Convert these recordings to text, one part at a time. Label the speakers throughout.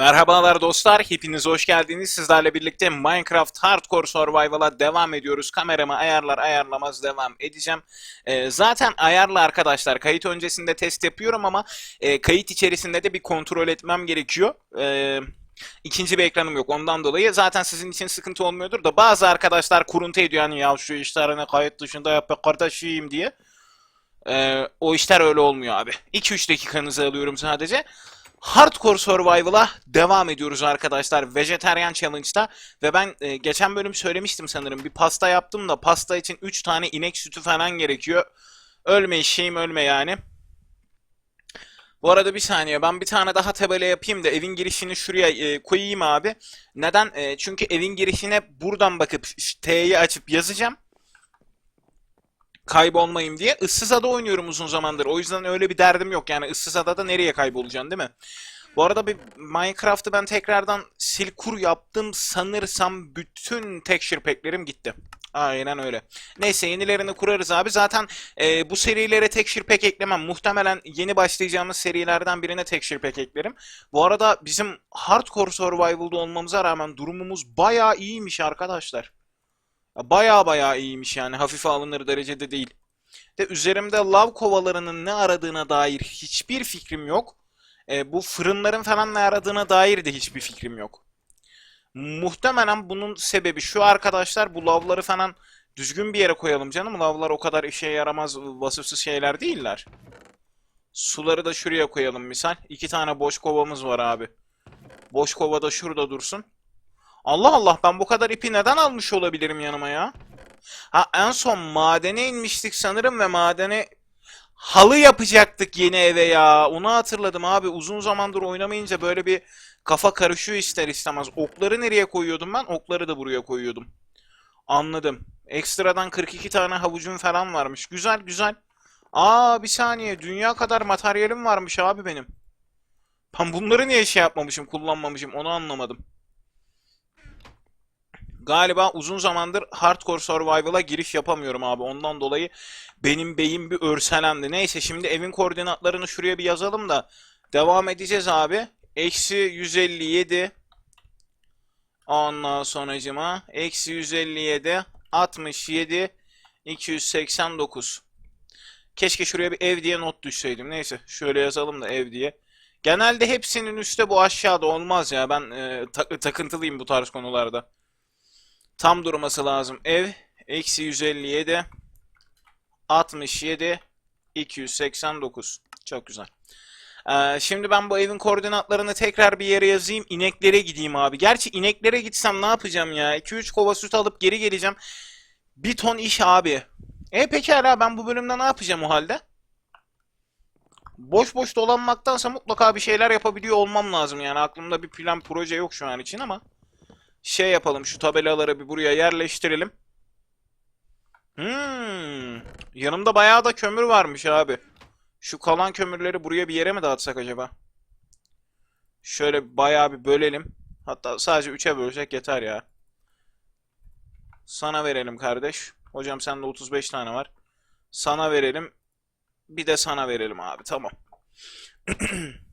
Speaker 1: Merhabalar dostlar, hepiniz hoş geldiniz. Sizlerle birlikte Minecraft Hardcore Survival'a devam ediyoruz. Kameramı ayarlar ayarlamaz devam edeceğim. Ee, zaten ayarlı arkadaşlar. Kayıt öncesinde test yapıyorum ama e, kayıt içerisinde de bir kontrol etmem gerekiyor. Ee, ikinci bir ekranım yok ondan dolayı. Zaten sizin için sıkıntı olmuyordur da bazı arkadaşlar kuruntu ediyor hani ya şu işler hani kayıt dışında yap be kardeşim diye. Ee, o işler öyle olmuyor abi. 2-3 dakikanızı alıyorum sadece. Hardcore Survival'a devam ediyoruz arkadaşlar. Vegetarian Challenge'da. Ve ben e, geçen bölüm söylemiştim sanırım. Bir pasta yaptım da pasta için 3 tane inek sütü falan gerekiyor. Ölme şeyim ölme yani. Bu arada bir saniye ben bir tane daha tabela yapayım da evin girişini şuraya e, koyayım abi. Neden? E, çünkü evin girişine buradan bakıp T'yi açıp yazacağım kaybolmayayım diye. Issız ada oynuyorum uzun zamandır. O yüzden öyle bir derdim yok. Yani ıssız adada nereye kaybolacaksın değil mi? Bu arada bir Minecraft'ı ben tekrardan silkur yaptım. Sanırsam bütün texture pack'lerim gitti. Aynen öyle. Neyse yenilerini kurarız abi. Zaten e, bu serilere texture pack eklemem. Muhtemelen yeni başlayacağımız serilerden birine texture pack eklerim. Bu arada bizim hardcore survival'da olmamıza rağmen durumumuz bayağı iyiymiş arkadaşlar. Baya baya iyiymiş yani hafife alınır derecede değil. De üzerimde lav kovalarının ne aradığına dair hiçbir fikrim yok. E, bu fırınların falan ne aradığına dair de hiçbir fikrim yok. Muhtemelen bunun sebebi şu arkadaşlar bu lavları falan düzgün bir yere koyalım canım. Lavlar o kadar işe yaramaz vasıfsız şeyler değiller. Suları da şuraya koyalım misal. İki tane boş kovamız var abi. Boş kova da şurada dursun. Allah Allah ben bu kadar ipi neden almış olabilirim yanıma ya? Ha en son madene inmiştik sanırım ve madene halı yapacaktık yeni eve ya. Onu hatırladım abi. Uzun zamandır oynamayınca böyle bir kafa karışıyor ister istemez. Okları nereye koyuyordum ben? Okları da buraya koyuyordum. Anladım. Ekstradan 42 tane havucum falan varmış. Güzel güzel. Aa bir saniye. Dünya kadar materyalim varmış abi benim. Ben bunları niye şey yapmamışım, kullanmamışım onu anlamadım. Galiba uzun zamandır Hardcore Survival'a giriş yapamıyorum abi. Ondan dolayı benim beyim bir örselendi. Neyse şimdi evin koordinatlarını şuraya bir yazalım da devam edeceğiz abi. Eksi 157 Ondan sonracıma eksi 157 67 289 Keşke şuraya bir ev diye not düşseydim. Neyse şöyle yazalım da ev diye. Genelde hepsinin üstte bu aşağıda olmaz ya. Ben e, ta- takıntılıyım bu tarz konularda. Tam durması lazım. Ev eksi 157 67 289. Çok güzel. Ee, şimdi ben bu evin koordinatlarını tekrar bir yere yazayım. İneklere gideyim abi. Gerçi ineklere gitsem ne yapacağım ya? 2-3 kova süt alıp geri geleceğim. Bir ton iş abi. E pekala ben bu bölümde ne yapacağım o halde? Boş boş dolanmaktansa mutlaka bir şeyler yapabiliyor olmam lazım. Yani aklımda bir plan proje yok şu an için ama şey yapalım şu tabelaları bir buraya yerleştirelim. Hmm, yanımda bayağı da kömür varmış abi. Şu kalan kömürleri buraya bir yere mi dağıtsak acaba? Şöyle bayağı bir bölelim. Hatta sadece 3'e bölsek yeter ya. Sana verelim kardeş. Hocam sende 35 tane var. Sana verelim. Bir de sana verelim abi. Tamam.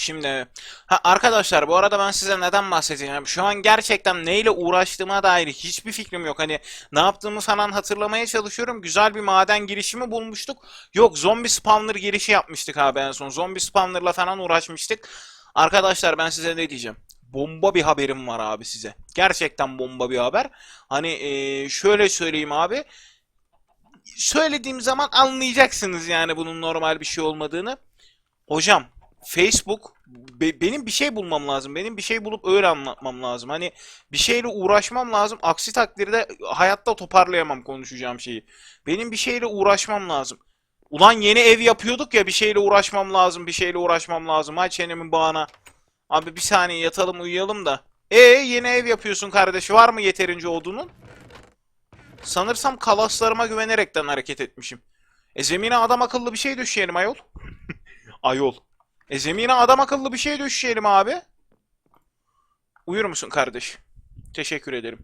Speaker 1: Şimdi ha arkadaşlar bu arada ben size neden bahsedeceğim? Şu an gerçekten neyle uğraştığıma dair hiçbir fikrim yok. Hani ne yaptığımı falan hatırlamaya çalışıyorum. Güzel bir maden girişimi bulmuştuk. Yok zombi spawner girişi yapmıştık abi en son. Zombi spawnerla falan uğraşmıştık. Arkadaşlar ben size ne diyeceğim? Bomba bir haberim var abi size. Gerçekten bomba bir haber. Hani eee, şöyle söyleyeyim abi. Söylediğim zaman anlayacaksınız yani bunun normal bir şey olmadığını. Hocam Facebook be- benim bir şey bulmam lazım. Benim bir şey bulup öyle anlatmam lazım. Hani bir şeyle uğraşmam lazım. Aksi takdirde hayatta toparlayamam konuşacağım şeyi. Benim bir şeyle uğraşmam lazım. Ulan yeni ev yapıyorduk ya bir şeyle uğraşmam lazım. Bir şeyle uğraşmam lazım. Ay çenemin bağına. Abi bir saniye yatalım uyuyalım da. E yeni ev yapıyorsun kardeş. Var mı yeterince odunun? Sanırsam kalaslarıma güvenerekten hareket etmişim. E zemine adam akıllı bir şey düşeyelim ayol. Ayol. E zemine adam akıllı bir şey düşeyelim abi. Uyur musun kardeş? Teşekkür ederim.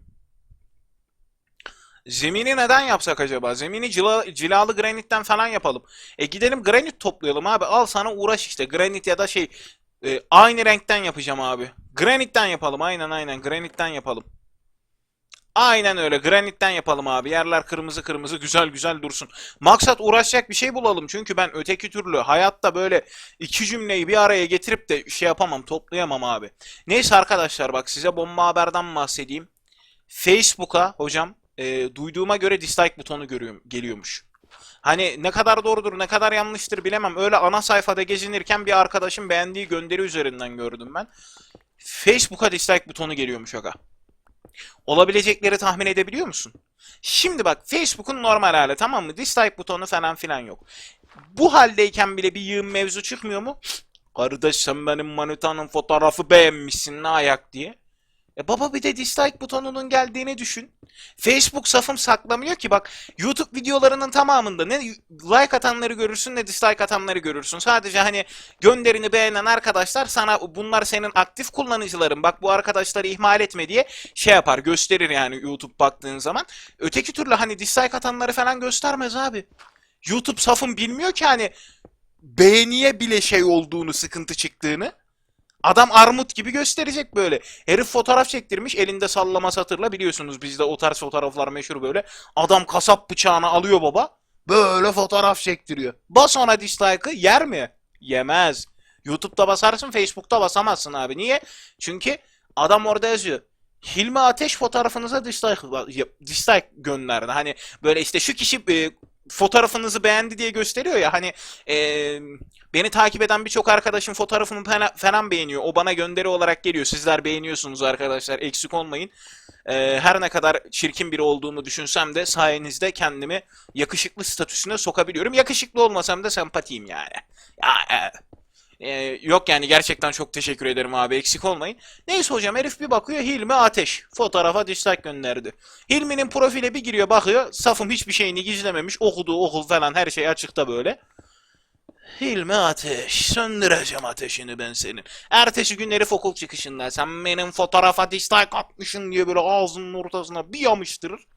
Speaker 1: Zemini neden yapsak acaba? Zemini cila, cilalı granitten falan yapalım. E gidelim granit toplayalım abi. Al sana uğraş işte. Granit ya da şey Ee, aynı renkten yapacağım abi. Granitten yapalım. Aynen aynen. Granitten yapalım. Aynen öyle. Granitten yapalım abi. Yerler kırmızı kırmızı güzel güzel dursun. Maksat uğraşacak bir şey bulalım. Çünkü ben öteki türlü hayatta böyle iki cümleyi bir araya getirip de şey yapamam, toplayamam abi. Neyse arkadaşlar bak size bomba haberden bahsedeyim. Facebook'a hocam e, duyduğuma göre dislike butonu görüyorum, geliyormuş. Hani ne kadar doğrudur ne kadar yanlıştır bilemem. Öyle ana sayfada gezinirken bir arkadaşım beğendiği gönderi üzerinden gördüm ben. Facebook'a dislike butonu geliyormuş aga. Olabilecekleri tahmin edebiliyor musun? Şimdi bak Facebook'un normal hali tamam mı? Dislike butonu falan filan yok. Bu haldeyken bile bir yığın mevzu çıkmıyor mu? Kardeş sen benim manitanın fotoğrafı beğenmişsin ne ayak diye. E baba bir de dislike butonunun geldiğini düşün. Facebook safım saklamıyor ki bak YouTube videolarının tamamında ne like atanları görürsün ne dislike atanları görürsün. Sadece hani gönderini beğenen arkadaşlar sana bunlar senin aktif kullanıcıların bak bu arkadaşları ihmal etme diye şey yapar gösterir yani YouTube baktığın zaman. Öteki türlü hani dislike atanları falan göstermez abi. YouTube safım bilmiyor ki hani beğeniye bile şey olduğunu sıkıntı çıktığını. Adam armut gibi gösterecek böyle. Herif fotoğraf çektirmiş elinde sallama satırla biliyorsunuz bizde o tarz fotoğraflar meşhur böyle. Adam kasap bıçağını alıyor baba. Böyle fotoğraf çektiriyor. Bas ona dislike'ı yer mi? Yemez. YouTube'da basarsın Facebook'ta basamazsın abi. Niye? Çünkü adam orada yazıyor. Hilmi Ateş fotoğrafınıza dislike, dislike gönderdi. Hani böyle işte şu kişi e, fotoğrafınızı beğendi diye gösteriyor ya hani e, beni takip eden birçok arkadaşım fotoğrafımı falan, falan beğeniyor. O bana gönderi olarak geliyor. Sizler beğeniyorsunuz arkadaşlar. Eksik olmayın. E, her ne kadar çirkin biri olduğumu düşünsem de sayenizde kendimi yakışıklı statüsüne sokabiliyorum. Yakışıklı olmasam da sempatiyim yani. Ya, e, e, yok yani gerçekten çok teşekkür ederim abi eksik olmayın. Neyse hocam herif bir bakıyor Hilmi Ateş. Fotoğrafa dislike gönderdi. Hilmi'nin profile bir giriyor bakıyor. Safım hiçbir şeyini gizlememiş. Okuduğu okul falan her şey açıkta böyle. Hilmi Ateş. Söndüreceğim ateşini ben senin. Ertesi gün herif okul çıkışında sen benim fotoğrafa dislike atmışsın diye böyle ağzının ortasına bir yamıştırır.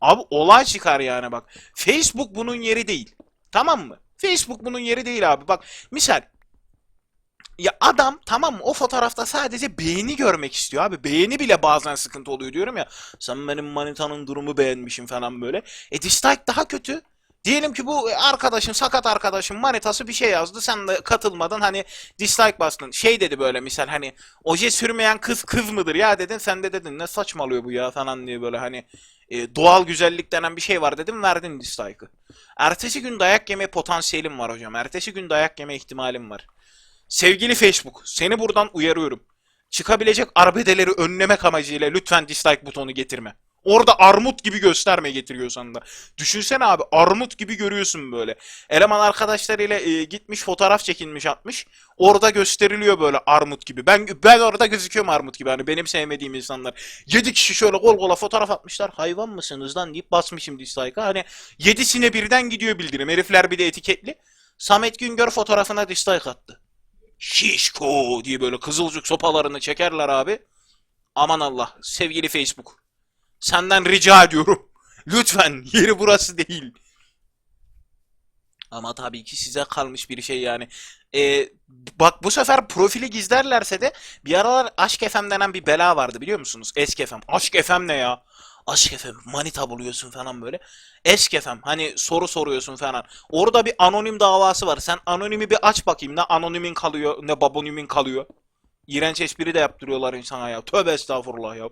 Speaker 1: Abi olay çıkar yani bak. Facebook bunun yeri değil. Tamam mı? Facebook bunun yeri değil abi. Bak misal ya adam tamam o fotoğrafta sadece beğeni görmek istiyor abi. Beğeni bile bazen sıkıntı oluyor diyorum ya. Sen benim manitanın durumu beğenmişim falan böyle. E dislike daha kötü. Diyelim ki bu arkadaşın sakat arkadaşın manitası bir şey yazdı sen de katılmadın hani dislike bastın. Şey dedi böyle misal hani oje sürmeyen kız kız mıdır ya dedin sen de dedin ne saçmalıyor bu ya falan diye böyle hani e, doğal güzellik denen bir şey var dedim verdin dislike'ı. Ertesi gün dayak yeme potansiyelim var hocam. Ertesi gün dayak yeme ihtimalim var. Sevgili Facebook, seni buradan uyarıyorum. Çıkabilecek arbedeleri önlemek amacıyla lütfen dislike butonu getirme. Orada armut gibi gösterme getiriyorsan da. Düşünsene abi armut gibi görüyorsun böyle. Eleman arkadaşlarıyla e, gitmiş fotoğraf çekinmiş atmış. Orada gösteriliyor böyle armut gibi. Ben ben orada gözüküyorum armut gibi. Hani benim sevmediğim insanlar. 7 kişi şöyle kol kola fotoğraf atmışlar. Hayvan mısınız lan deyip basmışım dislike'a. Hani yedisine birden gidiyor bildirim. Herifler bir de etiketli. Samet Güngör fotoğrafına dislike attı. Şişko diye böyle kızılcık sopalarını çekerler abi. Aman Allah sevgili Facebook. Senden rica ediyorum. Lütfen yeri burası değil. Ama tabii ki size kalmış bir şey yani. Ee, bak bu sefer profili gizlerlerse de bir aralar Aşk FM denen bir bela vardı biliyor musunuz? Eski FM. Aşk FM ne ya? Aşk FM manita buluyorsun falan böyle. Eski FM hani soru soruyorsun falan. Orada bir anonim davası var. Sen anonimi bir aç bakayım. Ne anonimin kalıyor ne babonimin kalıyor. İğrenç espri de yaptırıyorlar insana ya. Tövbe estağfurullah ya.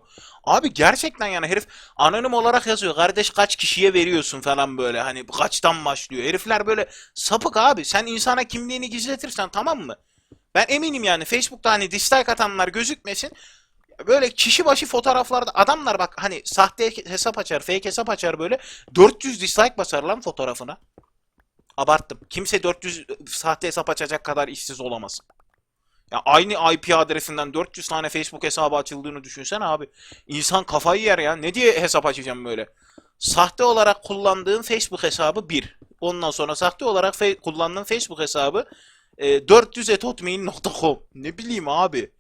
Speaker 1: Abi gerçekten yani herif anonim olarak yazıyor. Kardeş kaç kişiye veriyorsun falan böyle. Hani kaçtan başlıyor. Herifler böyle sapık abi. Sen insana kimliğini gizletirsen tamam mı? Ben eminim yani Facebook'ta hani dislike atanlar gözükmesin. Böyle kişi başı fotoğraflarda adamlar bak hani sahte hesap açar, fake hesap açar böyle 400 dislike basar lan fotoğrafına. Abarttım. Kimse 400 sahte hesap açacak kadar işsiz olamaz. Ya aynı IP adresinden 400 tane Facebook hesabı açıldığını düşünsen abi. İnsan kafayı yer ya. Ne diye hesap açacağım böyle? Sahte olarak kullandığın Facebook hesabı 1. Ondan sonra sahte olarak fe- kullandığın Facebook hesabı e, 400.hotmail.com. Ne bileyim abi.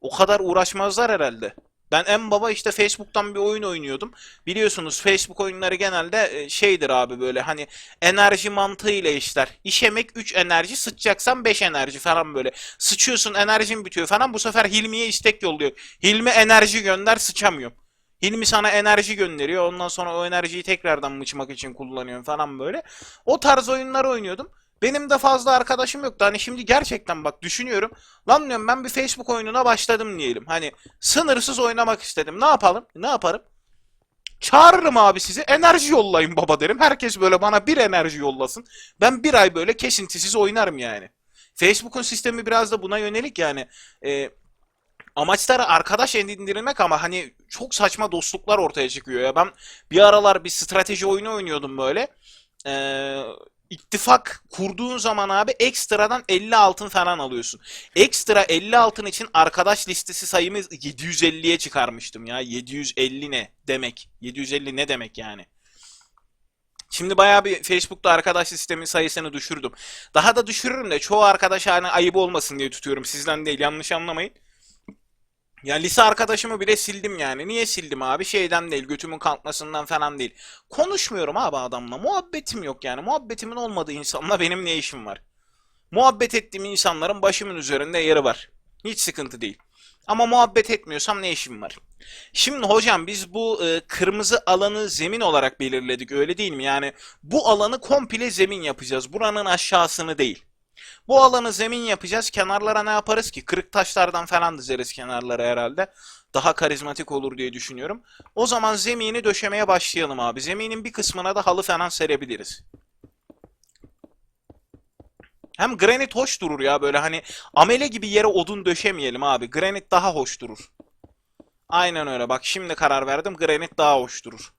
Speaker 1: O kadar uğraşmazlar herhalde. Ben en baba işte Facebook'tan bir oyun oynuyordum. Biliyorsunuz Facebook oyunları genelde e, şeydir abi böyle hani enerji mantığıyla işler. İşemek 3 enerji, sıçacaksan 5 enerji falan böyle. Sıçıyorsun enerjin bitiyor falan bu sefer Hilmi'ye istek yolluyor. Hilmi enerji gönder sıçamıyorum. Hilmi sana enerji gönderiyor. Ondan sonra o enerjiyi tekrardan mıçmak için kullanıyorsun falan böyle. O tarz oyunlar oynuyordum. Benim de fazla arkadaşım yoktu. Hani şimdi gerçekten bak düşünüyorum. Lan diyorum ben bir Facebook oyununa başladım diyelim. Hani sınırsız oynamak istedim. Ne yapalım? Ne yaparım? Çağırırım abi sizi. Enerji yollayın baba derim. Herkes böyle bana bir enerji yollasın. Ben bir ay böyle kesintisiz oynarım yani. Facebook'un sistemi biraz da buna yönelik yani. Ee, amaçları arkadaş edindirmek ama hani çok saçma dostluklar ortaya çıkıyor ya. Ben bir aralar bir strateji oyunu oynuyordum böyle. Ee, ittifak kurduğun zaman abi ekstradan 50 altın falan alıyorsun. Ekstra 50 altın için arkadaş listesi sayımı 750'ye çıkarmıştım ya. 750 ne demek? 750 ne demek yani? Şimdi bayağı bir Facebook'ta arkadaş sistemin sayısını düşürdüm. Daha da düşürürüm de çoğu arkadaş hani ayıp olmasın diye tutuyorum. Sizden değil yanlış anlamayın. Ya lise arkadaşımı bile sildim yani. Niye sildim abi? Şeyden değil, götümün kalkmasından falan değil. Konuşmuyorum abi adamla. Muhabbetim yok yani. Muhabbetimin olmadığı insanla benim ne işim var? Muhabbet ettiğim insanların başımın üzerinde yeri var. Hiç sıkıntı değil. Ama muhabbet etmiyorsam ne işim var? Şimdi hocam biz bu e, kırmızı alanı zemin olarak belirledik öyle değil mi? Yani bu alanı komple zemin yapacağız. Buranın aşağısını değil. Bu alanı zemin yapacağız. Kenarlara ne yaparız ki? Kırık taşlardan falan dizeriz kenarlara herhalde. Daha karizmatik olur diye düşünüyorum. O zaman zemini döşemeye başlayalım abi. Zeminin bir kısmına da halı falan serebiliriz. Hem granit hoş durur ya böyle hani amele gibi yere odun döşemeyelim abi. Granit daha hoş durur. Aynen öyle bak şimdi karar verdim. Granit daha hoş durur.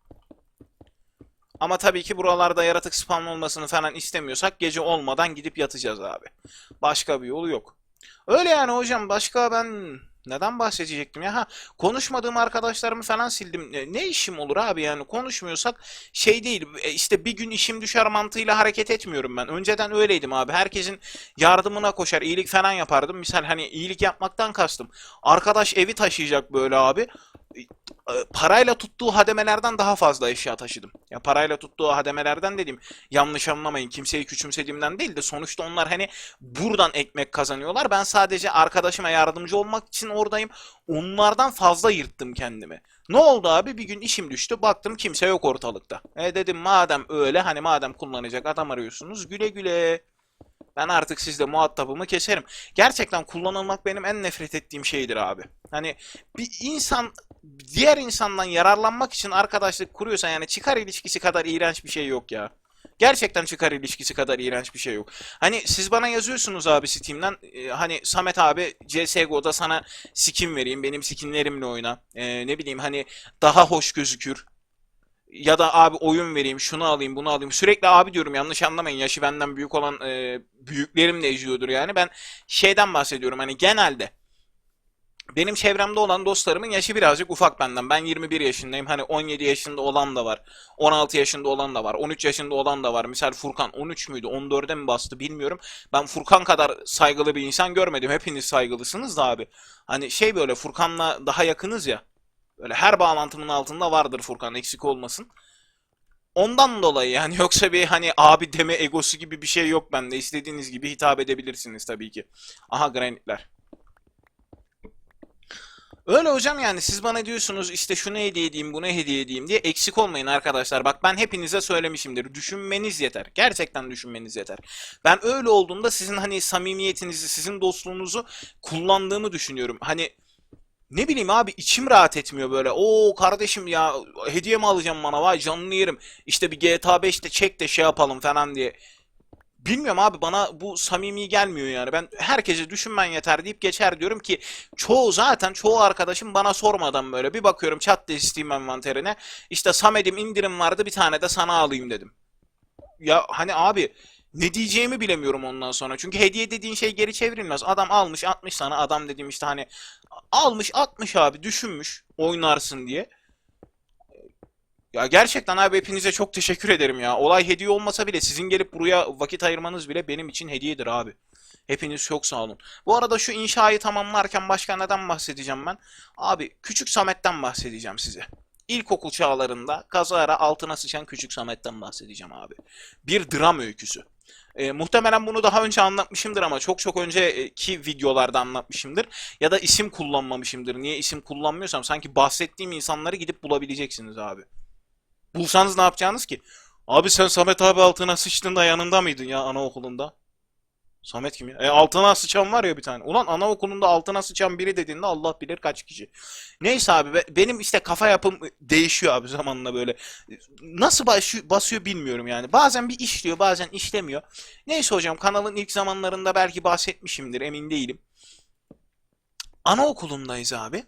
Speaker 1: Ama tabii ki buralarda yaratık spam olmasını falan istemiyorsak gece olmadan gidip yatacağız abi. Başka bir yolu yok. Öyle yani hocam başka ben neden bahsedecektim ya? Ha, konuşmadığım arkadaşlarımı falan sildim. E, Ne işim olur abi yani konuşmuyorsak şey değil e, işte bir gün işim düşer mantığıyla hareket etmiyorum ben. Önceden öyleydim abi. Herkesin yardımına koşar, iyilik falan yapardım. Misal hani iyilik yapmaktan kastım. Arkadaş evi taşıyacak böyle abi parayla tuttuğu hademelerden daha fazla eşya taşıdım. Ya parayla tuttuğu hademelerden dediğim yanlış anlamayın kimseyi küçümsediğimden değil de sonuçta onlar hani buradan ekmek kazanıyorlar. Ben sadece arkadaşıma yardımcı olmak için oradayım. Onlardan fazla yırttım kendimi. Ne oldu abi? Bir gün işim düştü. Baktım kimse yok ortalıkta. E dedim madem öyle hani madem kullanacak adam arıyorsunuz güle güle. Ben artık sizle muhatabımı keserim. Gerçekten kullanılmak benim en nefret ettiğim şeydir abi. Hani bir insan diğer insandan yararlanmak için arkadaşlık kuruyorsa yani çıkar ilişkisi kadar iğrenç bir şey yok ya. Gerçekten çıkar ilişkisi kadar iğrenç bir şey yok. Hani siz bana yazıyorsunuz abi Steam'den e, hani Samet abi CSGO'da sana skin vereyim benim skinlerimle oyna. E, ne bileyim hani daha hoş gözükür. Ya da abi oyun vereyim şunu alayım bunu alayım. Sürekli abi diyorum yanlış anlamayın yaşı benden büyük olan e, büyüklerim de eziyordur yani. Ben şeyden bahsediyorum hani genelde. Benim çevremde olan dostlarımın yaşı birazcık ufak benden. Ben 21 yaşındayım. Hani 17 yaşında olan da var. 16 yaşında olan da var. 13 yaşında olan da var. Misal Furkan 13 müydü? 14'e mi bastı bilmiyorum. Ben Furkan kadar saygılı bir insan görmedim. Hepiniz saygılısınız da abi. Hani şey böyle Furkan'la daha yakınız ya. Böyle her bağlantımın altında vardır Furkan eksik olmasın. Ondan dolayı yani yoksa bir hani abi deme egosu gibi bir şey yok bende. İstediğiniz gibi hitap edebilirsiniz tabii ki. Aha granitler. Öyle hocam yani siz bana diyorsunuz işte şunu hediye edeyim bunu hediye edeyim diye eksik olmayın arkadaşlar. Bak ben hepinize söylemişimdir. Düşünmeniz yeter. Gerçekten düşünmeniz yeter. Ben öyle olduğunda sizin hani samimiyetinizi, sizin dostluğunuzu kullandığımı düşünüyorum. Hani ne bileyim abi içim rahat etmiyor böyle. Oo kardeşim ya hediye mi alacağım bana vay canını yerim. İşte bir GTA 5'te çek de şey yapalım falan diye. Bilmiyorum abi bana bu samimi gelmiyor yani. Ben herkese düşünmen yeter deyip geçer diyorum ki çoğu zaten çoğu arkadaşım bana sormadan böyle bir bakıyorum chat diye Steam envanterine. İşte Samet'im indirim vardı bir tane de sana alayım dedim. Ya hani abi ne diyeceğimi bilemiyorum ondan sonra. Çünkü hediye dediğin şey geri çevrilmez. Adam almış 60 sana adam dediğim işte hani almış 60 abi düşünmüş oynarsın diye. Ya gerçekten abi hepinize çok teşekkür ederim ya. Olay hediye olmasa bile sizin gelip buraya vakit ayırmanız bile benim için hediyedir abi. Hepiniz çok sağ olun. Bu arada şu inşayı tamamlarken başka neden bahsedeceğim ben? Abi Küçük Samet'ten bahsedeceğim size. İlkokul çağlarında kazara altına sıçan Küçük Samet'ten bahsedeceğim abi. Bir dram öyküsü. E, muhtemelen bunu daha önce anlatmışımdır ama çok çok önceki videolarda anlatmışımdır. Ya da isim kullanmamışımdır. Niye isim kullanmıyorsam sanki bahsettiğim insanları gidip bulabileceksiniz abi. Bulsanız ne yapacağınız ki? Abi sen Samet abi altına sıçtığında yanında mıydın ya anaokulunda? Samet kim ya? E altına sıçan var ya bir tane. Ulan anaokulunda altına sıçan biri dediğinde Allah bilir kaç kişi. Neyse abi be- benim işte kafa yapım değişiyor abi zamanla böyle. Nasıl basıyor, basıyor bilmiyorum yani. Bazen bir işliyor bazen işlemiyor. Neyse hocam kanalın ilk zamanlarında belki bahsetmişimdir emin değilim. Anaokulundayız abi.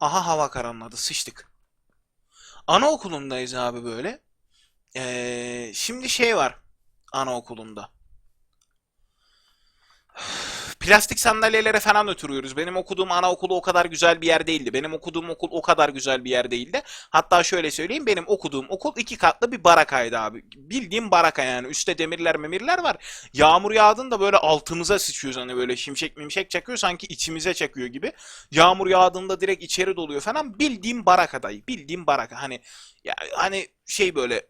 Speaker 1: Aha hava karanladı sıçtık. Anaokulundayız abi böyle. Ee, şimdi şey var anaokulunda. Plastik sandalyelere falan oturuyoruz. Benim okuduğum anaokulu o kadar güzel bir yer değildi. Benim okuduğum okul o kadar güzel bir yer değildi. Hatta şöyle söyleyeyim benim okuduğum okul iki katlı bir barakaydı abi. Bildiğim baraka yani. Üstte demirler memirler var. Yağmur yağdığında böyle altımıza sıçıyoruz hani böyle şimşek mimşek çakıyor sanki içimize çakıyor gibi. Yağmur yağdığında direkt içeri doluyor falan. Bildiğim barakadayı. Bildiğim baraka. Hani ya hani şey böyle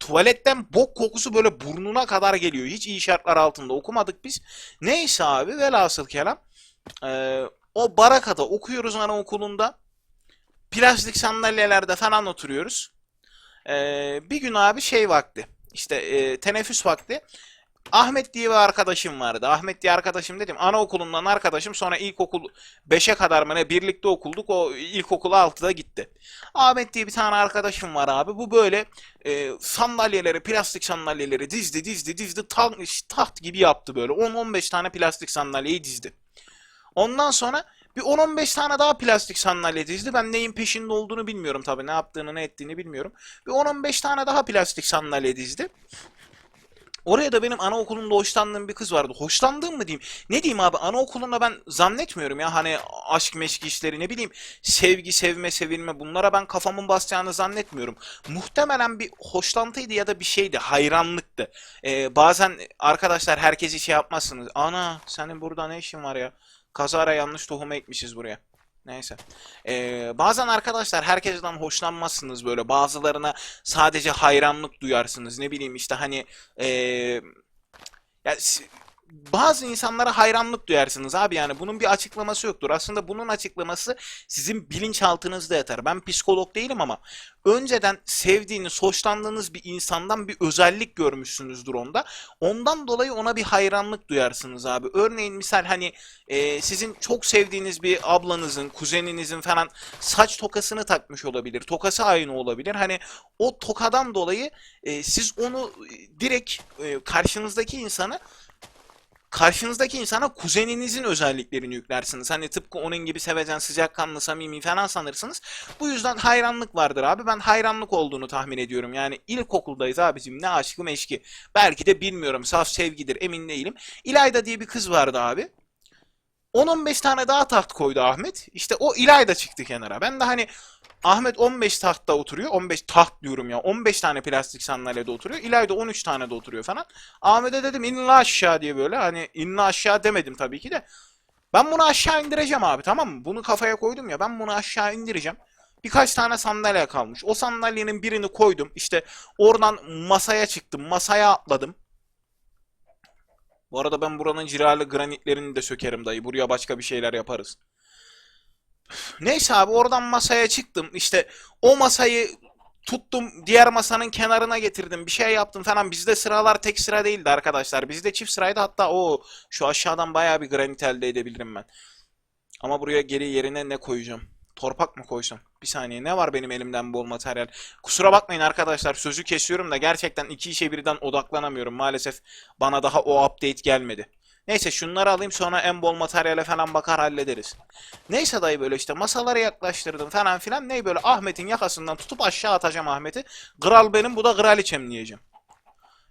Speaker 1: tuvaletten bok kokusu böyle burnuna kadar geliyor. Hiç iyi şartlar altında okumadık biz. Neyse abi velhasıl kelam. Ee, o barakada okuyoruz anaokulunda. Plastik sandalyelerde falan oturuyoruz. Ee, bir gün abi şey vakti. İşte e, teneffüs vakti. Ahmet diye bir arkadaşım vardı. Ahmet diye arkadaşım dedim. Anaokulundan arkadaşım sonra ilkokul 5'e kadar mı ne birlikte okulduk. O ilkokul 6'da gitti. Ahmet diye bir tane arkadaşım var abi. Bu böyle e, sandalyeleri, plastik sandalyeleri dizdi, dizdi, dizdi. Tam, taht gibi yaptı böyle. 10-15 tane plastik sandalyeyi dizdi. Ondan sonra bir 10-15 tane daha plastik sandalye dizdi. Ben neyin peşinde olduğunu bilmiyorum tabii. Ne yaptığını, ne ettiğini bilmiyorum. Bir 10-15 tane daha plastik sandalye dizdi. Oraya da benim anaokulunda hoşlandığım bir kız vardı. Hoşlandığım mı diyeyim? Ne diyeyim abi? Anaokulunda ben zannetmiyorum ya. Hani aşk meşk işleri ne bileyim. Sevgi, sevme, sevilme bunlara ben kafamın basacağını zannetmiyorum. Muhtemelen bir hoşlantıydı ya da bir şeydi. Hayranlıktı. Ee, bazen arkadaşlar herkesi şey yapmazsınız. Ana senin burada ne işin var ya? Kazara yanlış tohum ekmişiz buraya. Neyse. Ee, bazen arkadaşlar herkesten hoşlanmazsınız böyle. Bazılarına sadece hayranlık duyarsınız. Ne bileyim işte hani ee, ya bazı insanlara hayranlık duyarsınız abi yani bunun bir açıklaması yoktur. Aslında bunun açıklaması sizin bilinçaltınızda yatar. Ben psikolog değilim ama önceden sevdiğiniz, hoşlandığınız bir insandan bir özellik görmüşsünüzdür onda. Ondan dolayı ona bir hayranlık duyarsınız abi. Örneğin misal hani e, sizin çok sevdiğiniz bir ablanızın, kuzeninizin falan saç tokasını takmış olabilir. Tokası aynı olabilir. Hani o tokadan dolayı e, siz onu direkt e, karşınızdaki insanı karşınızdaki insana kuzeninizin özelliklerini yüklersiniz. Hani tıpkı onun gibi sevecen, sıcakkanlı, samimi falan sanırsınız. Bu yüzden hayranlık vardır abi. Ben hayranlık olduğunu tahmin ediyorum. Yani ilkokuldayız abicim. Ne aşkı meşki. Belki de bilmiyorum. Saf sevgidir. Emin değilim. İlayda diye bir kız vardı abi. 10-15 tane daha taht koydu Ahmet. İşte o İlayda çıktı kenara. Ben de hani Ahmet 15 tahtta oturuyor. 15 taht diyorum ya. 15 tane plastik sandalyede oturuyor. İlayda 13 tane de oturuyor falan. Ahmet'e dedim in la aşağı diye böyle. Hani in la aşağı demedim tabii ki de. Ben bunu aşağı indireceğim abi tamam mı? Bunu kafaya koydum ya. Ben bunu aşağı indireceğim. Birkaç tane sandalye kalmış. O sandalyenin birini koydum. İşte oradan masaya çıktım. Masaya atladım. Bu arada ben buranın ciralı granitlerini de sökerim dayı. Buraya başka bir şeyler yaparız. Neyse abi oradan masaya çıktım. İşte o masayı tuttum diğer masanın kenarına getirdim. Bir şey yaptım falan. Bizde sıralar tek sıra değildi arkadaşlar. Bizde çift sıraydı. Hatta o şu aşağıdan bayağı bir granit elde edebilirim ben. Ama buraya geri yerine ne koyacağım? Torpak mı koysam? Bir saniye ne var benim elimden bol materyal? Kusura bakmayın arkadaşlar sözü kesiyorum da gerçekten iki işe birden odaklanamıyorum. Maalesef bana daha o update gelmedi. Neyse şunları alayım sonra en bol materyale falan bakar hallederiz. Neyse dayı böyle işte masalara yaklaştırdım falan filan. Ney böyle Ahmet'in yakasından tutup aşağı atacağım Ahmet'i. Kral benim bu da kraliçem diyeceğim.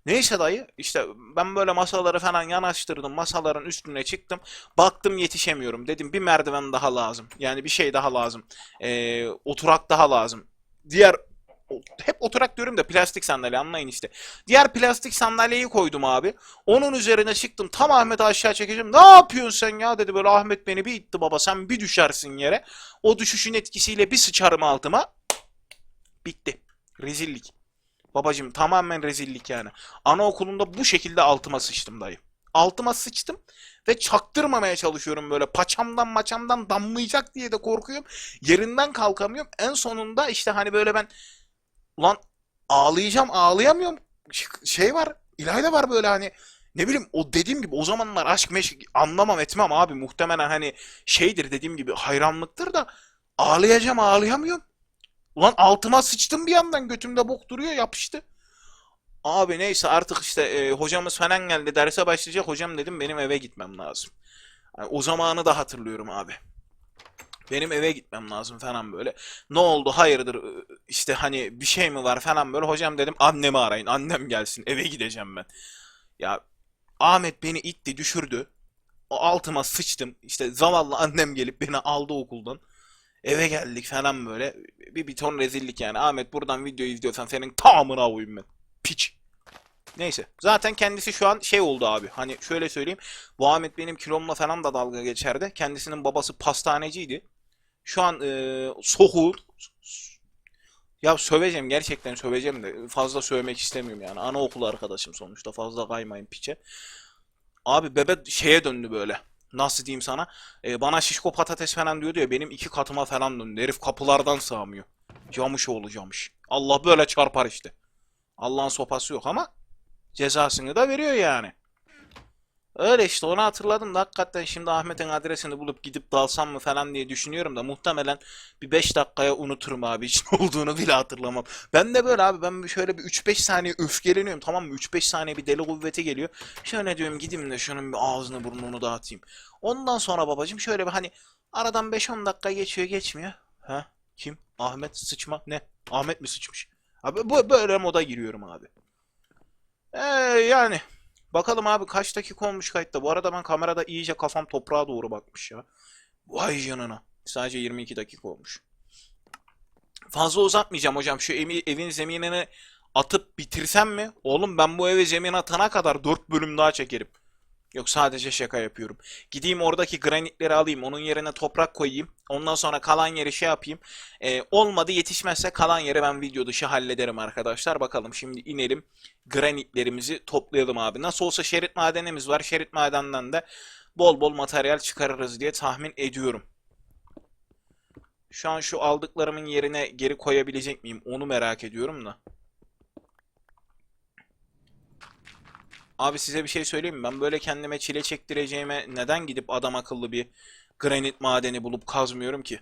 Speaker 1: Neyse dayı işte ben böyle masaları falan yanaştırdım. Masaların üstüne çıktım. Baktım yetişemiyorum. Dedim bir merdiven daha lazım. Yani bir şey daha lazım. Ee, oturak daha lazım. Diğer hep oturak diyorum da plastik sandalye anlayın işte. Diğer plastik sandalyeyi koydum abi. Onun üzerine çıktım. Tam Ahmet'i aşağı çekeceğim. Ne yapıyorsun sen ya dedi böyle Ahmet beni bir itti baba sen bir düşersin yere. O düşüşün etkisiyle bir sıçarım altıma. Bitti. Rezillik. Babacım tamamen rezillik yani. Anaokulunda bu şekilde altıma sıçtım dayı. Altıma sıçtım ve çaktırmamaya çalışıyorum böyle paçamdan maçamdan damlayacak diye de korkuyorum. Yerinden kalkamıyorum. En sonunda işte hani böyle ben ulan ağlayacağım ağlayamıyorum. Şey var İlayda var böyle hani ne bileyim o dediğim gibi o zamanlar aşk meşk anlamam etmem abi muhtemelen hani şeydir dediğim gibi hayranlıktır da ağlayacağım ağlayamıyorum. Ulan altıma sıçtım bir yandan götümde bok duruyor yapıştı. Abi neyse artık işte e, hocamız falan geldi derse başlayacak hocam dedim benim eve gitmem lazım. Yani o zamanı da hatırlıyorum abi. Benim eve gitmem lazım falan böyle. Ne oldu hayırdır işte hani bir şey mi var falan böyle. Hocam dedim annemi arayın annem gelsin eve gideceğim ben. Ya Ahmet beni itti düşürdü. O altıma sıçtım. İşte zavallı annem gelip beni aldı okuldan. Eve geldik falan böyle. Bir, bir ton rezillik yani. Ahmet buradan video izliyorsan senin tamamına koyayım ben. Piç. Neyse. Zaten kendisi şu an şey oldu abi. Hani şöyle söyleyeyim. Bu Ahmet benim kilomla falan da dalga geçerdi. Kendisinin babası pastaneciydi. Şu an e, soğur. Ya söveceğim gerçekten söveceğim de fazla sövmek istemiyorum yani. Anaokulu arkadaşım sonuçta fazla kaymayın piçe. Abi bebe şeye döndü böyle. Nasıl diyeyim sana? E, bana şişko patates falan diyordu ya benim iki katıma falan döndü. Herif kapılardan sığamıyor. Camış oğlu camış. Allah böyle çarpar işte. Allah'ın sopası yok ama cezasını da veriyor yani. Öyle işte onu hatırladım da hakikaten şimdi Ahmet'in adresini bulup gidip dalsam mı falan diye düşünüyorum da muhtemelen bir 5 dakikaya unuturum abi hiç olduğunu bile hatırlamam. Ben de böyle abi ben şöyle bir 3-5 saniye öfkeleniyorum tamam mı 3-5 saniye bir deli kuvveti geliyor. Şöyle diyorum gideyim de şunun bir ağzını burnunu dağıtayım. Ondan sonra babacım şöyle bir hani aradan 5-10 dakika geçiyor geçmiyor. Ha kim? Ahmet sıçma ne? Ahmet mi sıçmış? Abi bu böyle moda giriyorum abi. Ee, yani bakalım abi kaç dakika olmuş kayıtta. Bu arada ben kamerada iyice kafam toprağa doğru bakmış ya. Vay canına. Sadece 22 dakika olmuş. Fazla uzatmayacağım hocam. Şu evi, evin zeminini atıp bitirsem mi? Oğlum ben bu eve zemin atana kadar 4 bölüm daha çekerim. Yok sadece şaka yapıyorum. Gideyim oradaki granitleri alayım. Onun yerine toprak koyayım. Ondan sonra kalan yeri şey yapayım. Ee, olmadı yetişmezse kalan yeri ben video dışı hallederim arkadaşlar. Bakalım şimdi inelim. Granitlerimizi toplayalım abi. Nasıl olsa şerit madenimiz var. Şerit madenden de bol bol materyal çıkarırız diye tahmin ediyorum. Şu an şu aldıklarımın yerine geri koyabilecek miyim? Onu merak ediyorum da. Abi size bir şey söyleyeyim mi? Ben böyle kendime çile çektireceğime neden gidip adam akıllı bir granit madeni bulup kazmıyorum ki?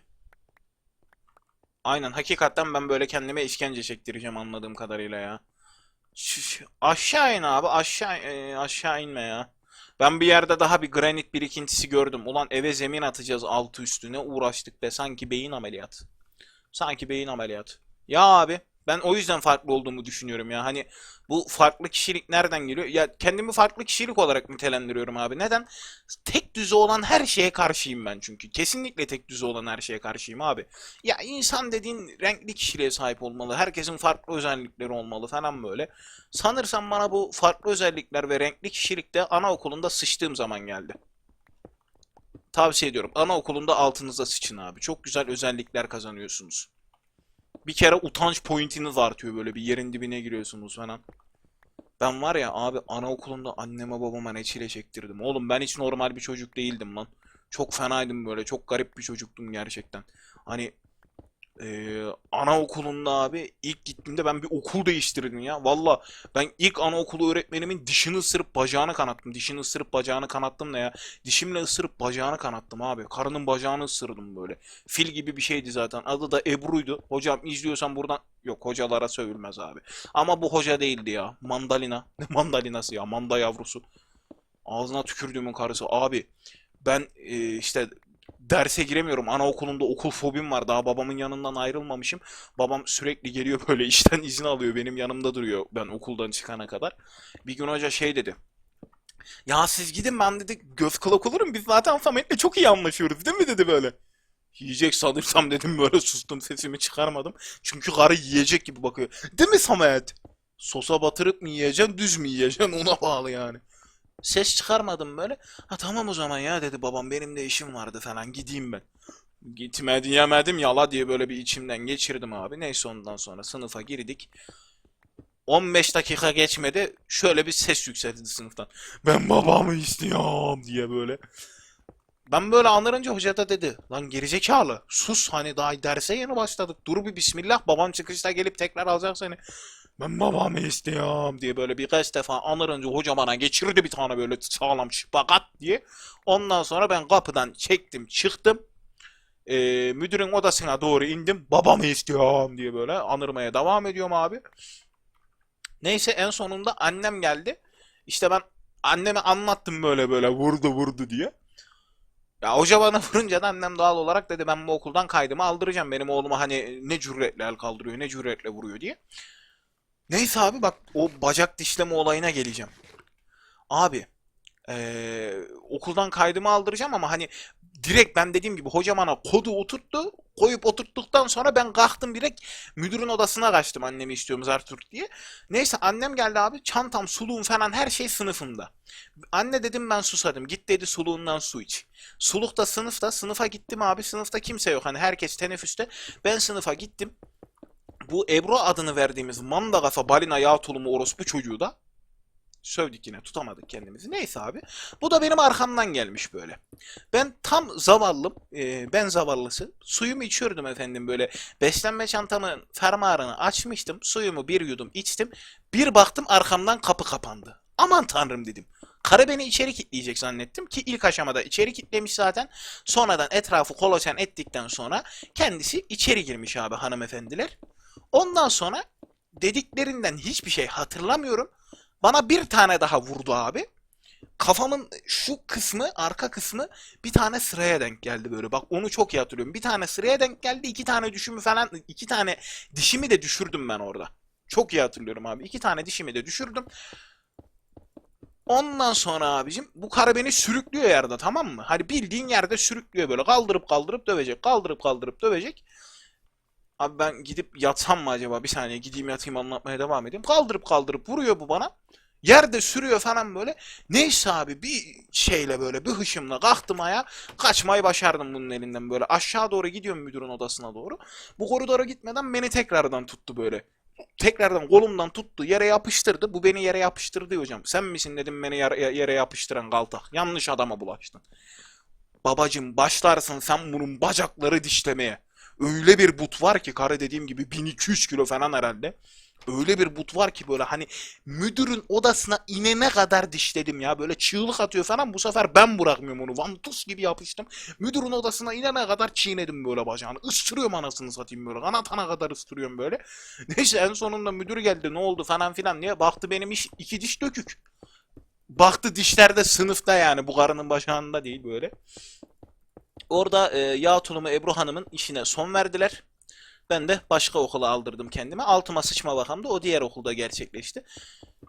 Speaker 1: Aynen hakikaten ben böyle kendime işkence çektireceğim anladığım kadarıyla ya. Şş, aşağı in abi aşağı e, aşağı inme ya. Ben bir yerde daha bir granit birikintisi gördüm. Ulan eve zemin atacağız altı üstüne uğraştık be sanki beyin ameliyatı. Sanki beyin ameliyatı. Ya abi ben o yüzden farklı olduğumu düşünüyorum ya. Hani bu farklı kişilik nereden geliyor? Ya kendimi farklı kişilik olarak nitelendiriyorum abi. Neden? Tek düze olan her şeye karşıyım ben çünkü. Kesinlikle tek düze olan her şeye karşıyım abi. Ya insan dediğin renkli kişiliğe sahip olmalı. Herkesin farklı özellikleri olmalı falan böyle. Sanırsam bana bu farklı özellikler ve renkli kişilikte anaokulunda sıçtığım zaman geldi. Tavsiye ediyorum. Anaokulunda altınıza sıçın abi. Çok güzel özellikler kazanıyorsunuz. Bir kere utanç pointiniz artıyor böyle bir yerin dibine giriyorsunuz falan. Ben var ya abi anaokulunda anneme babama ne çile çektirdim. Oğlum ben hiç normal bir çocuk değildim lan. Çok fenaydım böyle. Çok garip bir çocuktum gerçekten. Hani ee, anaokulunda abi ilk gittiğimde ben bir okul değiştirdim ya. Valla ben ilk anaokulu öğretmenimin dişini ısırıp bacağını kanattım. Dişini ısırıp bacağını kanattım ne ya? Dişimle ısırıp bacağını kanattım abi. Karının bacağını ısırdım böyle. Fil gibi bir şeydi zaten. Adı da Ebru'ydu. Hocam izliyorsan buradan... Yok hocalara sövülmez abi. Ama bu hoca değildi ya. Mandalina. Ne mandalinası ya? Manda yavrusu. Ağzına tükürdüğümün karısı. Abi ben e, işte derse giremiyorum. Anaokulunda okul fobim var. Daha babamın yanından ayrılmamışım. Babam sürekli geliyor böyle işten izin alıyor. Benim yanımda duruyor ben okuldan çıkana kadar. Bir gün hoca şey dedi. Ya siz gidin ben dedi göz kulak olurum. Biz zaten Samet'le çok iyi anlaşıyoruz değil mi dedi böyle. Yiyecek sanırsam dedim böyle sustum sesimi çıkarmadım. Çünkü karı yiyecek gibi bakıyor. Değil mi Samet? Sosa batırıp mı yiyeceksin düz mü yiyeceksin ona bağlı yani. Ses çıkarmadım böyle. Ha tamam o zaman ya dedi babam benim de işim vardı falan gideyim ben. Gitmedi yemedim yala diye böyle bir içimden geçirdim abi. Neyse ondan sonra sınıfa girdik. 15 dakika geçmedi şöyle bir ses yükseldi sınıftan. Ben babamı istiyorum diye böyle. Ben böyle anlarınca hoca da dedi. Lan gerizekalı sus hani daha derse yeni başladık. Dur bir bismillah babam çıkışta gelip tekrar alacak seni. Ben babamı istiyorum diye böyle birkaç defa anırınca hoca bana geçirdi bir tane böyle sağlam şıpakat diye. Ondan sonra ben kapıdan çektim çıktım. Ee, müdürün odasına doğru indim. Babamı istiyorum diye böyle anırmaya devam ediyorum abi. Neyse en sonunda annem geldi. İşte ben anneme anlattım böyle böyle vurdu vurdu diye. Ya hoca bana vurunca da annem doğal olarak dedi ben bu okuldan kaydımı aldıracağım. Benim oğluma hani ne cüretle el kaldırıyor ne cüretle vuruyor diye. Neyse abi bak o bacak dişleme olayına geleceğim. Abi eee, okuldan kaydımı aldıracağım ama hani direkt ben dediğim gibi hoca bana kodu oturttu. Koyup oturttuktan sonra ben kalktım direkt müdürün odasına kaçtım annemi istiyorum Zartürk diye. Neyse annem geldi abi çantam suluğum falan her şey sınıfımda. Anne dedim ben susadım git dedi suluğundan su iç. Suluk da sınıfta sınıfa gittim abi sınıfta kimse yok hani herkes teneffüste. Ben sınıfa gittim. Bu Ebru adını verdiğimiz manda kafa balina yağ tulumu orospu çocuğu da sövdük yine tutamadık kendimizi. Neyse abi. Bu da benim arkamdan gelmiş böyle. Ben tam zavallım. e, ben zavallısı. Suyumu içiyordum efendim böyle. Beslenme çantamın fermuarını açmıştım. Suyumu bir yudum içtim. Bir baktım arkamdan kapı kapandı. Aman tanrım dedim. Karı beni içeri kilitleyecek zannettim ki ilk aşamada içeri kilitlemiş zaten. Sonradan etrafı kolaçan ettikten sonra kendisi içeri girmiş abi hanımefendiler. Ondan sonra dediklerinden hiçbir şey hatırlamıyorum. Bana bir tane daha vurdu abi. Kafamın şu kısmı, arka kısmı bir tane sıraya denk geldi böyle. Bak onu çok iyi hatırlıyorum. Bir tane sıraya denk geldi. iki tane düşümü falan, iki tane dişimi de düşürdüm ben orada. Çok iyi hatırlıyorum abi. İki tane dişimi de düşürdüm. Ondan sonra abicim bu kara beni sürüklüyor yerde tamam mı? Hani bildiğin yerde sürüklüyor böyle. Kaldırıp kaldırıp dövecek. Kaldırıp kaldırıp dövecek. Abi ben gidip yatsam mı acaba? Bir saniye gideyim yatayım anlatmaya devam edeyim. Kaldırıp kaldırıp vuruyor bu bana. Yerde sürüyor falan böyle. Neyse abi bir şeyle böyle bir hışımla kalktım ayağa. Kaçmayı başardım bunun elinden böyle. Aşağı doğru gidiyorum müdürün odasına doğru. Bu koridora gitmeden beni tekrardan tuttu böyle. Tekrardan kolumdan tuttu yere yapıştırdı. Bu beni yere yapıştırdı hocam. Sen misin dedim beni yere, yapıştıran kaltak. Yanlış adama bulaştın. Babacım başlarsın sen bunun bacakları dişlemeye. Öyle bir but var ki karı dediğim gibi 1200 kilo falan herhalde. Öyle bir but var ki böyle hani müdürün odasına inene kadar dişledim ya. Böyle çığlık atıyor falan. Bu sefer ben bırakmıyorum onu. Vantus gibi yapıştım. Müdürün odasına inene kadar çiğnedim böyle bacağını. Isırıyorum anasını satayım böyle. Kanatana kadar ısırıyorum böyle. Neyse en sonunda müdür geldi ne oldu falan filan diye. Baktı benim iş, iki diş dökük. Baktı dişler de sınıfta yani. Bu karının bacağında değil böyle. Orada e, yağ tulumu Ebru Hanım'ın işine son verdiler. Ben de başka okula aldırdım kendime. Altıma sıçma vakamda o diğer okulda gerçekleşti.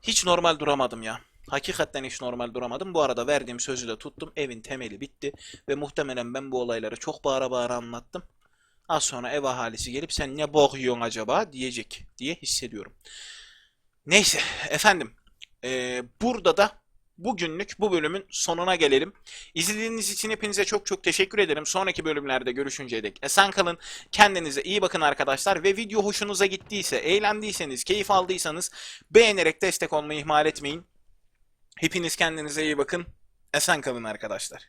Speaker 1: Hiç normal duramadım ya. Hakikaten hiç normal duramadım. Bu arada verdiğim sözü de tuttum. Evin temeli bitti. Ve muhtemelen ben bu olayları çok bağıra bağıra anlattım. Az sonra ev ahalisi gelip sen ne bok acaba diyecek diye hissediyorum. Neyse efendim. e, burada da bugünlük bu bölümün sonuna gelelim. İzlediğiniz için hepinize çok çok teşekkür ederim. Sonraki bölümlerde görüşünceye dek esen kalın. Kendinize iyi bakın arkadaşlar ve video hoşunuza gittiyse, eğlendiyseniz, keyif aldıysanız beğenerek destek olmayı ihmal etmeyin. Hepiniz kendinize iyi bakın. Esen kalın arkadaşlar.